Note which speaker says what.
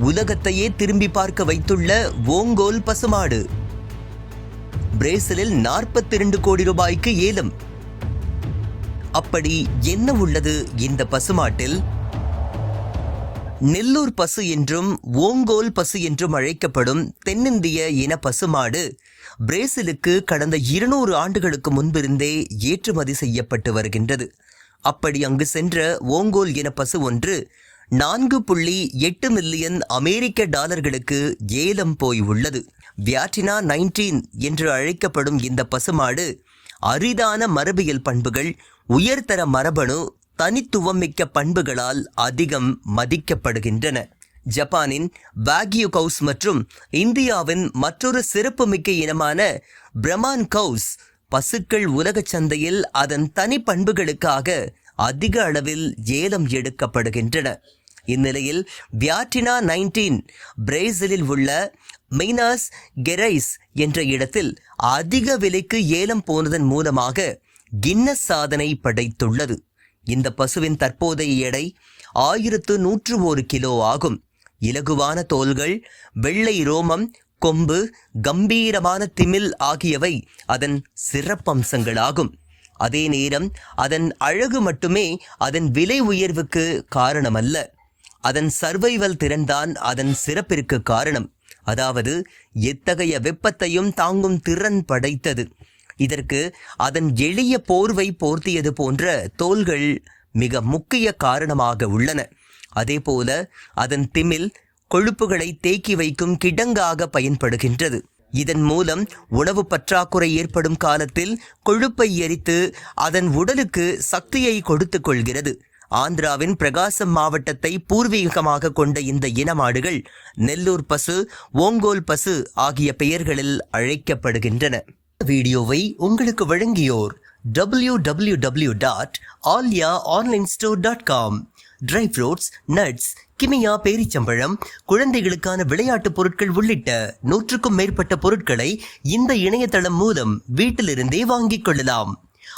Speaker 1: உலகத்தையே திரும்பி பார்க்க வைத்துள்ள ஓங்கோல் பசுமாடு. பிரேசிலில் 42 கோடி ரூபாய்க்கு ஏலம். அப்படி என்ன உள்ளது இந்த பசுமாட்டில்? நெல்லூர் பசு என்றும் ஓங்கோல் பசு என்றும் அழைக்கப்படும் தென்னிந்திய இன பசுமாடு பிரேசிலுக்கு கடந்த இருநூறு ஆண்டுகளுக்கு முன்பிருந்தே ஏற்றுமதி செய்யப்பட்டு வருகின்றது. அப்படி அங்கு சென்ற ஓங்கோல் இன பசு ஒன்று நான்கு புள்ளி எட்டு மில்லியன் அமெரிக்க டாலர்களுக்கு ஏலம் போய் உள்ளது. வியாட்டினா நைன்டீன் என்று அழைக்கப்படும் இந்த பசுமாடு அரிதான மரபியல் பண்புகள் உயர்தர மரபணு தனித்துவமிக்க பண்புகளால் அதிகம் மதிக்கப்படுகின்றன. ஜப்பானின் வாகியு கவுஸ் மற்றும் இந்தியாவின் மற்றொரு சிறப்புமிக்க இனமான பிரமான் கவுஸ் பசுக்கள் உலகச் சந்தையில் அதன் தனி பண்புகளுக்காக அதிக அளவில் ஏலம் எடுக்கப்படுகின்றன. இந்நிலையில் வியாட்டினா நைன்டீன் பிரேசிலில் உள்ள மெய்னாஸ் கெரைஸ் என்ற இடத்தில் அதிக விலைக்கு ஏலம் போனதன் மூலமாக கின்னஸ் சாதனை படைத்துள்ளது. இந்த பசுவின் தற்போதைய எடை ஆயிரத்து நூற்று ஒரு கிலோ ஆகும். இலகுவான தோல்கள் வெள்ளை ரோமம் கொம்பு கம்பீரமான திமில் ஆகியவை அதன் சிறப்பம்சங்களாகும். அதே நேரம் அதன் அழகு மட்டுமே அதன் விலை உயர்வுக்கு காரணமல்ல. அதன் சர்வைவல் திறன்தான் அதன் சிறப்பிற்கு காரணம். அதாவது எத்தகைய வெப்பத்தையும் தாங்கும் திறன் படைத்தது. இதற்கு அதன் எளிய போர்வை போர்த்தியது போன்ற தோள்கள் மிக முக்கிய காரணமாக உள்ளன. அதேபோல அதன் திமில் கொழுப்புகளை தேக்கி வைக்கும் கிடங்காக பயன்படுகின்றது. இதன் மூலம் உணவு பற்றாக்குறை ஏற்படும் காலத்தில் கொழுப்பை எரித்து அதன் உடலுக்கு சக்தியை கொடுத்து கொள்கிறது. ஆந்திராவின் பிரகாசம் மாவட்டத்தை பூர்வீகமாக கொண்ட இந்த இனமாடுகள் நெல்லூர் பசு ஓங்கோல் பசு ஆகிய பெயர்களில் அழைக்கப்படுகின்றன. வீடியோவை உங்களுக்கு வழங்கியோர் W W W dot Aalya online store dot com dry fruits nuts Kimia பேரிச்சம்பழம் குழந்தைகளுக்கான விளையாட்டுப் பொருட்கள் உள்ளிட்ட நூற்றுக்கும் மேற்பட்ட பொருட்களை இந்த இணையதளம் மூலம் வீட்டிலிருந்தே வாங்கிக் கொள்ளலாம்.